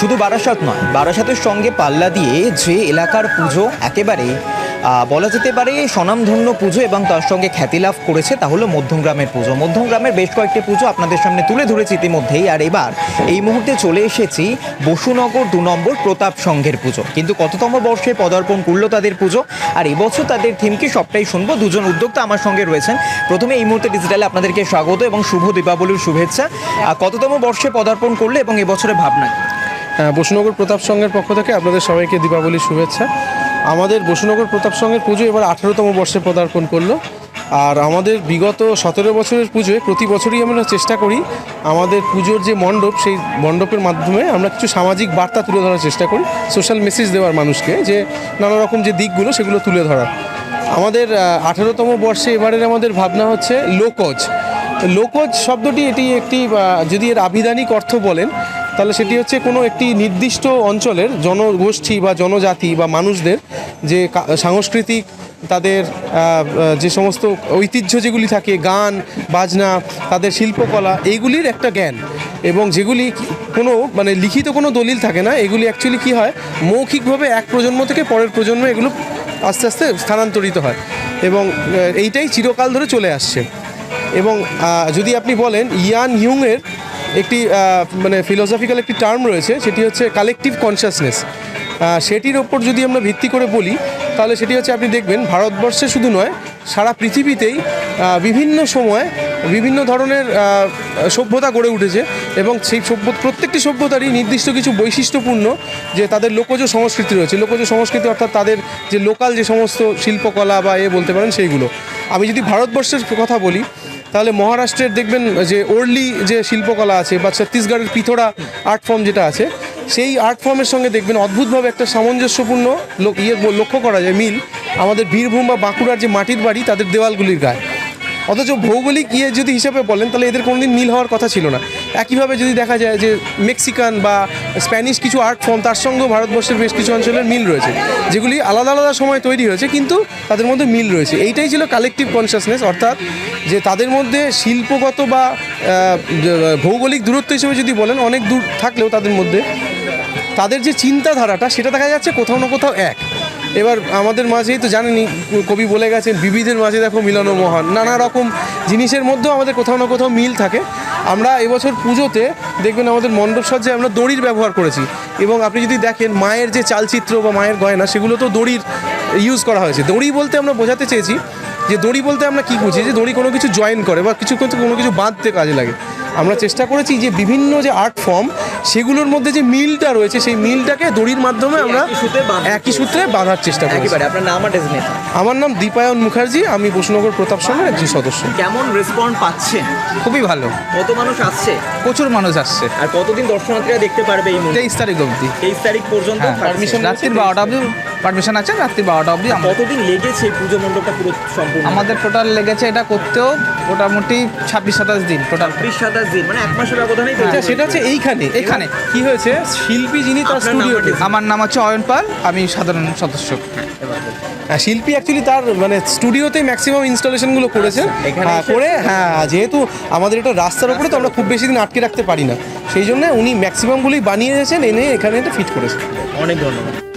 শুধু বারাসাত নয়, বারাসাতের সঙ্গে পাল্লা দিয়ে যে এলাকার পুজো একেবারে বলা যেতে পারে স্বনামধন্য পুজো এবং তার সঙ্গে খ্যাতি লাভ করেছে, তা হলো মধ্যমগ্রামের পুজো। মধ্যমগ্রামের বেশ কয়েকটি পুজো আপনাদের সামনে তুলে ধরেছি ইতিমধ্যেই, আর এবার এই মুহূর্তে চলে এসেছি বসুনগর দু নম্বর প্রতাপ সংঘের পুজো। কিন্তু কততম বর্ষে পদার্পণ করল তাদের পুজো, আর এবছর তাদের থিমকে সবটাই শুনব। দুজন উদ্যোক্তা আমার সঙ্গে রয়েছেন। প্রথমে এই মুহূর্তে ডিজিটালে আপনাদেরকে স্বাগত এবং শুভ দীপাবলির শুভেচ্ছা। কততম বর্ষে পদার্পণ করলে এবং এবছরে ভাবনা বসুনগর প্রতাপ সংঘের পক্ষ থেকে আপনাদের সবাইকে দীপাবলির শুভেচ্ছা। আমাদের বসুনগর প্রতাপ সংঘের পুজো এবার আঠেরোতম বর্ষে পদার্পণ করল। আর আমাদের বিগত সতেরো বছরের পুজোয় প্রতি বছরই আমরা চেষ্টা করি আমাদের পুজোর যে মণ্ডপ, সেই মণ্ডপের মাধ্যমে আমরা কিছু সামাজিক বার্তা তুলে ধরার চেষ্টা করি, সোশ্যাল মেসেজ দেওয়ার মানুষকে, যে নানা রকম যে দিকগুলো সেগুলো তুলে ধরার। আমাদের আঠেরোতম বর্ষে এবারের আমাদের ভাবনা হচ্ছে লোকজ। লোকজ শব্দটি এটি একটি যদি এর আবিধানিক অর্থ বলেন তাহলে সেটি হচ্ছে কোনো একটি নির্দিষ্ট অঞ্চলের জনগোষ্ঠী বা জনজাতি বা মানুষদের যে সাংস্কৃতিক তাদের যে সমস্ত ঐতিহ্য যেগুলি থাকে, গান, বাজনা, তাদের শিল্পকলা এইগুলির একটা জ্ঞান। এবং যেগুলি কোনো মানে লিখিত কোনো দলিল থাকে না, এগুলি অ্যাকচুয়ালি কী হয়, মৌখিকভাবে এক প্রজন্ম থেকে পরের প্রজন্মে এগুলো আস্তে আস্তে স্থানান্তরিত হয়। এবং এইটাই চিরকাল ধরে চলে আসছে। এবং যদি আপনি বলেন ইয়ান হিউংয়ের একটি মানে ফিলোসফিক্যাল একটি টার্ম রয়েছে, সেটি হচ্ছে কালেকটিভ কনসিয়াসনেস সেটির ওপর যদি আমরা ভিত্তি করে বলি, তাহলে সেটি হচ্ছে, আপনি দেখবেন, ভারতবর্ষে শুধু নয়, সারা পৃথিবীতেই বিভিন্ন সময় বিভিন্ন ধরনের সভ্যতা গড়ে উঠেছে এবং সেই সভ্য, প্রত্যেকটি সভ্যতারই নির্দিষ্ট কিছু বৈশিষ্ট্যপূর্ণ যে তাদের লোকজ সংস্কৃতি রয়েছে। লোকজ সংস্কৃতি অর্থাৎ তাদের যে লোকাল যে সমস্ত শিল্পকলা বা এ বলতে পারেন সেইগুলো। আমি যদি ভারতবর্ষের কথা বলি তাহলে মহারাষ্ট্রের দেখবেন যে ওর্লি যে শিল্পকলা আছে বা ছত্তিশগড়ের পিথোরা আর্ট ফর্ম যেটা আছে, সেই আর্ট ফর্মের সঙ্গে দেখবেন অদ্ভুতভাবে একটা সামঞ্জস্যপূর্ণ লোক ইয়ে লক্ষ্য করা যায়, মিল। আমাদের বীরভূম বা বাঁকুড়ার যে মাটির বাড়ি, তাদের দেওয়ালগুলির গায়ে। অথচ ভৌগোলিক ইয়ে যদি হিসাবে বলেন, তাহলে এদের কোনোদিন মিল হওয়ার কথা ছিল না। একইভাবে যদি দেখা যায় যে মেক্সিকান বা স্প্যানিশ কিছু আর্ট ফর্ম, তার সঙ্গেও ভারতবর্ষের বেশ কিছু অঞ্চলের মিল রয়েছে, যেগুলি আলাদা আলাদা সময় তৈরি হয়েছে, কিন্তু তাদের মধ্যে মিল রয়েছে। এইটাই ছিল কালেকটিভ কনসিয়াসনেস অর্থাৎ যে তাদের মধ্যে শিল্পগত বা ভৌগোলিক দূরত্ব হিসেবে যদি বলেন, অনেক দূর থাকলেও তাদের মধ্যে তাদের যে চিন্তাধারাটা, সেটা দেখা যাচ্ছে কোথাও না কোথাও এক। এবার আমাদের মাঝেই তো জানেনই, কবি বলে গেছেন বিবিধের মাঝে দেখো মিলন মহান। নানা রকম জিনিসের মধ্যেও আমাদের কোথাও না কোথাও মিল থাকে। আমরা এবছর পুজোতে দেখবেন আমাদের মণ্ডপ সজ্জায় আমরা দড়ির ব্যবহার করেছি। এবং আপনি যদি দেখেন, মায়ের যে চালচিত্র বা মায়ের গয়না, সেগুলো তো দড়ির ইউজ করা হয়েছে। দড়ি বলতে আমরা বোঝাতে চেয়েছি যে দড়ি বলতে আমরা কি বুঝি? যে দড়ি কোনো কিছু জয়েন করে বা কিছু কিছু- কোনো কিছু বাঁধতে কাজে লাগে। আমরা চেষ্টা করেছি যে বিভিন্ন যে আর্ট ফর্ম সেগুলোর মধ্যে যে মিলটা রয়েছে সেই মিলটাকে দড়ির মাধ্যমে আমরা একই সূত্রে বাঁধতে একই সূত্রে বাঁধার চেষ্টা করি আপনার নাম আমার নাম দীপায়ন মুখার্জি আমি বসুনগর প্রতাপ সংঘের একজন সদস্য। কেমন রেসপন্ড পাচ্ছেন? খুবই ভালো। কত মানুষ আসছে? প্রচুর মানুষ আসছে। আর কতদিন দর্শনার্থীরা দেখতে পারবে এই তেইশ তারিখ অবধি। তেইশ তারিখ পর্যন্ত হ্যাঁ পারমিশন রাত্রির বারোটা অবধি? পারমিশন আছে রাত্রি বারোটা অবধি কতদিন লেগেছে পুজো মণ্ডপটা পুরো সম্পূর্ণ? আমাদের টোটাল লেগেছে এটা করতেও মোটামুটি ছাব্বিশ সাতাশ দিন টোটাল ত্রিশ সাতাশ দিন মানে এক মাসের ব্যবধানেই আচ্ছা, সেটা হচ্ছে এইখানে এখানে। কি হয়েছে? শিল্পী যিনি তার স্টুডিও আমার নাম হচ্ছে অয়ন পাল আমি সাধারণ সদস্য। শিল্পী অ্যাকচুয়ালি তার মানে স্টুডিওতেই ম্যাক্সিমাম ইনস্টলেশনগুলো করেছেন। হ্যাঁ, করে হ্যাঁ যেহেতু আমাদের এটা রাস্তার উপরে তো আমরা খুব বেশি দিন আটকে রাখতে পারি না। সেই জন্য উনি ম্যাক্সিমামগুলোই বানিয়ে এসেছেন এনে এখানে এটা ফিট করেছেন। অনেক ধন্যবাদ।